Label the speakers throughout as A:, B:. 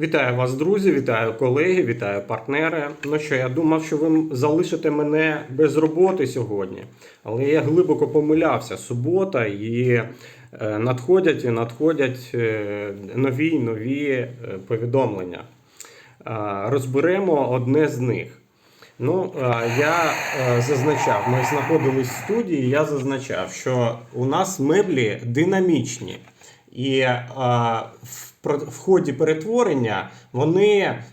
A: Вітаю вас, друзі, вітаю колеги, вітаю партнери. Ну що, я думав, що ви залишите мене без роботи сьогодні, але я глибоко помилявся. Субота і е, надходять і надходять е, нові нові е, повідомлення. Розберемо одне з них. Ну, я зазначав, ми знаходились в студії, я зазначав, що у нас меблі динамічні. І е, в, ході перетворення вони е,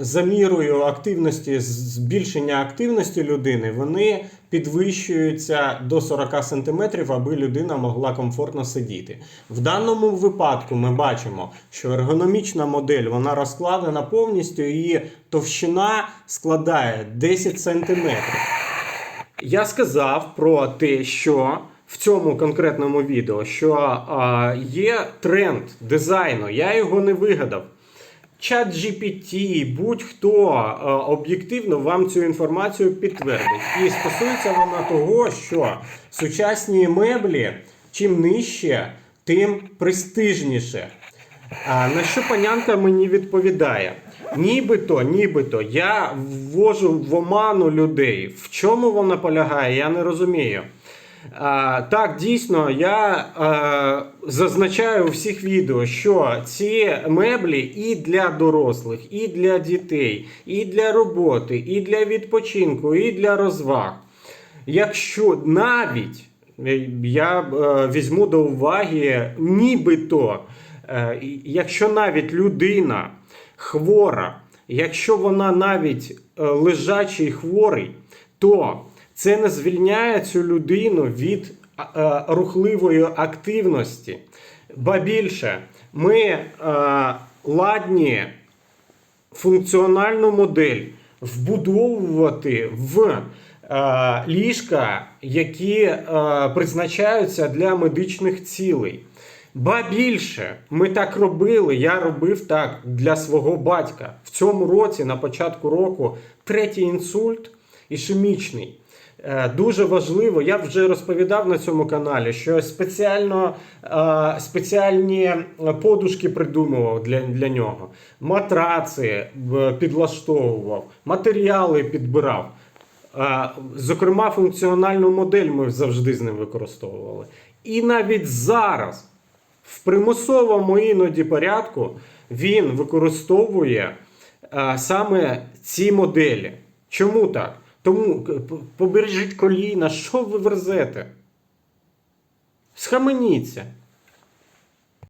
A: за мірою активності, збільшення активності людини, вони підвищуються до 40 см, аби людина могла комфортно сидіти. В даному випадку ми бачимо, що ергономічна модель вона розкладена повністю, і товщина складає 10 см. Я сказав про те, що в цьому конкретному відео, що є тренд дизайну, я його не вигадав. Чат GPT, будь-хто об'єктивно вам цю інформацію підтвердить. І стосується вона того, що сучасні меблі чим нижче, тим престижніше. А на що панянка мені відповідає? Нібито, нібито я ввожу в оману людей. В чому вона полягає, я не розумію. Так, дійсно, я е, зазначаю у всіх відео, що ці меблі і для дорослих, і для дітей, і для роботи, і для відпочинку, і для розваг. Якщо навіть е, я е, візьму до уваги, нібито, якщо навіть людина хвора, якщо вона навіть лежачий хворий, то це не звільняє цю людину від е, рухливої активності. Ба більше, ми е, ладні функціональну модель вбудовувати в е, ліжка, які призначаються для медичних цілей. Ба більше, ми так робили, я робив так для свого батька. В цьому році, на початку року, третій інсульт ішемічний. Е, Дуже важливо, я вже розповідав на цьому каналі, що спеціально, е, спеціальні подушки придумував для, для нього, матраци е, підлаштовував, матеріали підбирав. Зокрема, функціональну модель ми завжди з ним використовували. І навіть зараз, в примусовому іноді порядку, він використовує саме ці моделі. Чому так? Тому побережіть коліна, що ви верзете? Схаменіться.